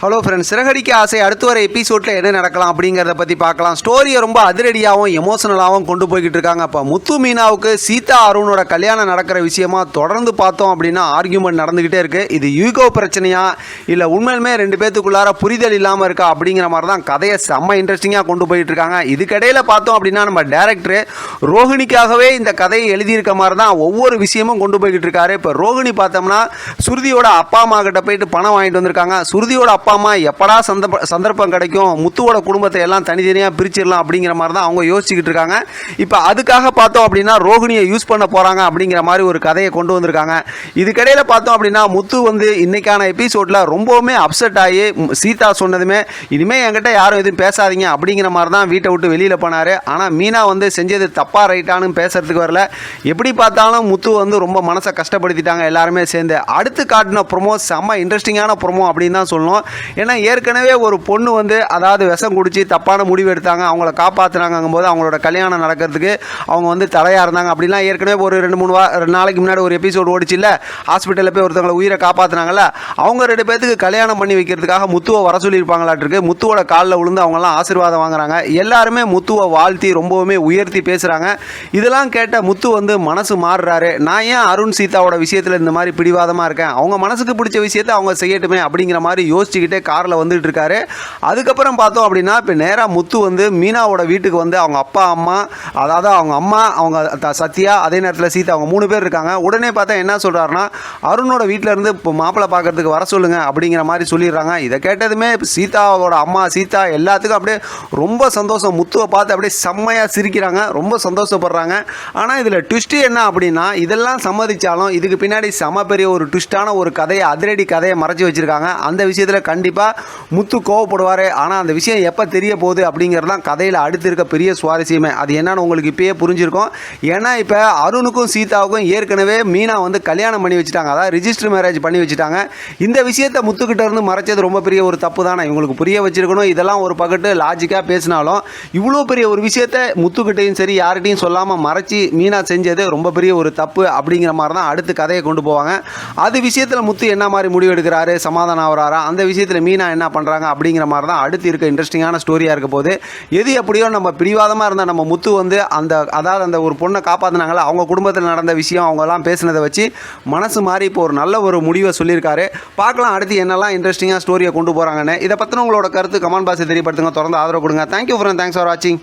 Hello friends Siragadikka ஆசை அடுத்து வர எபிசோடில் என்ன நடக்கலாம் அப்படிங்கிறத பற்றி பார்க்கலாம். ஸ்டோரியை ரொம்ப அதிரடியாகவும் எமோஷனலாகவும் கொண்டு போய்கிட்டு இருக்காங்க. அப்போ முத்து மீனாவுக்கு சீதா அருணோட கல்யாணம் நடக்கிற விஷயமா தொடர்ந்து பார்த்தோம் அப்படின்னா ஆர்கியூமெண்ட் நடந்துக்கிட்டே இருக்குது இது யூகோ பிரச்சனையா? இல்லை உண்மையிலுமே ரெண்டு பேத்துக்குள்ளார புரிதல் இல்லாமல் இருக்கா? அப்படிங்கிற மாதிரி தான் கதையை செம்ம இன்ட்ரெஸ்டிங்காக கொண்டு போயிட்டு இருக்காங்க. இதுக்கிடையில் பார்த்தோம் அப்படின்னா நம்ம டேரக்டர் ரோஹிணிக்காகவே இந்த கதையை எழுதியிருக்க மாதிரி தான் ஒவ்வொரு விஷயமும் கொண்டு போய்கிட்டு இருக்காரு. இப்போ ரோஹிணி பார்த்தோம்னா சுருதியோட அப்பா அம்மா கிட்ட போயிட்டு பணம் வாங்கிட்டு வந்திருக்காங்க. சுருதியோட அப்பா அப்பா அம்மா எப்படா சந்தர்ப்ப சந்தர்ப்பம் கிடைக்கும்? முத்துவோட குடும்பத்தை எல்லாம் தனித்தனியாக பிரிச்சிடலாம் அப்படிங்கிற மாதிரி தான் அவங்க யோசிச்சுக்கிட்டு இருக்காங்க. இப்போ அதுக்காக பார்த்தோம் அப்படின்னா ரோஹிணியை யூஸ் பண்ண போகிறாங்க அப்படிங்கிற மாதிரி ஒரு கதையை கொண்டு வந்திருக்காங்க. இதுக்கிடையில் பார்த்தோம் அப்படின்னா முத்து வந்து இன்றைக்கான எபிசோடில் ரொம்பவுமே அப்செட் ஆகி சீதா சொன்னதுமே இனிமேல் என்கிட்ட யாரும் எதுவும் பேசாதீங்க அப்படிங்கிற மாதிரி தான் வீட்டை விட்டு வெளியில் போனார். ஆனால் மீனா வந்து செஞ்சது தப்பாக ரைட்டானு பேசுறதுக்கு வரல. எப்படி பார்த்தாலும் முத்து வந்து ரொம்ப மனசை கஷ்டப்படுத்திட்டாங்க எல்லாருமே சேர்ந்து. அடுத்து காட்டின ப்ரொமோ செம்ம இன்ட்ரெஸ்டிங்கான ப்ரொமோ அப்படின்னு தான் சொல்லணும். ஏன்னா ஏற்கனவே ஒரு பொண்ணு வந்து அதாவது விஷம் குடிச்சு தப்பான முடிவு எடுத்தாங்க அவங்கள காப்பாற்றுனாங்கும் போது அவங்களோட கல்யாணம் நடக்கிறதுக்கு அவங்க வந்து தடையாக இருந்தாங்க. அப்படிலாம் ஏற்கனவே ஒரு ரெண்டு மூணு வா ரெண்டு நாளைக்கு முன்னாடி ஒரு எபிசோடு ஓடிச்சு இல்லை ஹாஸ்பிட்டலில் போய் ஒருத்தவங்களை உயிரை காப்பாற்றுனாங்கல்ல அவங்க ரெண்டு பேர்த்துக்கு கல்யாணம் பண்ணி வைக்கிறதுக்காக முத்துவை வர சொல்லியிருப்பாங்களாட்டிருக்கு முத்துவோட காலில் விழுந்து அவங்கெல்லாம் ஆசீர்வாதம் வாங்குறாங்க. எல்லாருமே முத்துவை வாழ்த்தி ரொம்பவுமே உயர்த்தி பேசுகிறாங்க இதெல்லாம் கேட்ட முத்து வந்து மனசு மாறுறாரு. நான் ஏன் அருண் சீதாவோட விஷயத்தில் இந்த மாதிரி பிடிவாதமாக இருக்கேன்? அவங்க மனசுக்கு பிடிச்ச விஷயத்தை அவங்க செய்யட்டுமே அப்படிங்கிற மாதிரி யோசிச்சுக்கிட்டு காரில் வந்துட்டு இருக்காரு. அதுக்கப்புறம் பார்த்தோம் அப்படின்னா இப்போ நேராக முத்து வந்து மீனாவோட வீட்டுக்கு வந்து அவங்க அப்பா அம்மா அதாவது அவங்க அம்மா அவங்க சத்யா அதே நேரத்தில் சீதா அவங்க மூணு பேர் இருக்காங்க. உடனே பார்த்தா என்ன சொல்கிறாருன்னா அருணோட வீட்டில் இருந்து இப்போ மாப்பிள்ளை பார்க்கறதுக்கு வர சொல்லுங்க அப்படிங்கிற மாதிரி சொல்லிடுறாங்க. இதை கேட்டதுமே சீதாவோட அம்மா சீதா எல்லாத்துக்கும் அப்படியே ரொம்ப சந்தோஷம். முத்துவை பார்த்து அப்படியே செம்மையாக சிரிக்கிறாங்க. ரொம்ப சந்தோஷப்படுறாங்க. ஆனால் இதில் ட்விஸ்ட்டு என்ன அப்படின்னா இதெல்லாம் சம்மதிச்சாலும் இதுக்கு பின்னாடி செம பெரிய ஒரு ட்விஸ்டான ஒரு கதையை அதிரடி கதையை மறைச்சி வச்சுருக்காங்க. அந்த விஷயத்தில் கண்டிப்பாக முத்து கோவப்படுவார். ஆனால் அந்த விஷயம் எப்போ தெரிய போகுது அப்படிங்கிறது தான் கதையில் அடுத்து இருக்க பெரிய சுவாரஸ்யமே. அது என்னன்னு உங்களுக்கு இப்பயே புரிஞ்சிருக்கும். ஏன்னா இப்போ அருணுக்கும் சீதாவுக்கும் ஏற்கனவே மீனா வந்து கல்யாணம் பண்ணி வச்சுட்டாங்க. அதாவது ரிஜிஸ்டர் மேரேஜ் பண்ணி வச்சுட்டாங்க. இந்த விஷயத்தை முத்துக்கிட்ட இருந்து மறைச்சது ரொம்ப பெரிய ஒரு தப்பு தானே. இவங்களுக்கு புரிய வச்சிருக்கணும். இதெல்லாம் ஒரு பக்கத்து லாஜிக்காக பேசினாலும் இவ்வளோ பெரிய ஒரு விஷயத்தை முத்துக்கிட்டையும் சரி யார்கிட்டையும் சொல்லாமல் மறைச்சி மீனா செஞ்சது ரொம்ப பெரிய ஒரு தப்பு அப்படிங்கிற மாதிரி தான் அடுத்து கதையை கொண்டு போவாங்க. அது விஷயத்தில் முத்து என்ன மாதிரி முடிவு எடுக்கிறாரு சமாதானம் ஆகிறாரா? அந்த விஷயத்தை விஷயத்தில் மீனா என்ன பண்ணுறாங்க அப்படிங்கிற மாதிரி தான் அடுத்து இருக்க இன்ட்ரெஸ்டிங்கான ஸ்டோரியாக இருக்க போது எது எப்படியோ நம்ம பிடிவாதமாக இருந்தால் நம்ம முத்து வந்து அந்த அதாவது அந்த ஒரு பொண்ணை காப்பாற்றினாங்களா அவங்க குடும்பத்தில் நடந்த விஷயம் அவங்கெல்லாம் பேசினதை வச்சு மனசு மாறி இப்போ ஒரு நல்ல ஒரு முடிவை சொல்லியிருக்காரு. பார்க்கலாம் அடுத்து என்னெல்லாம் இன்ட்ரெஸ்டிங்காக ஸ்டோரியை கொண்டு போகிறாங்கன்னு இதை பற்றின உங்களோட கருத்து கமெண்ட் பாக்ஸை தெரியப்படுத்துங்க. தொடர்ந்து ஆதரவு கொடுங்க. தேங்க்யூ ஃப்ரெண்ட் தேங்க்ஸ் ஃபார் வாட்சிங்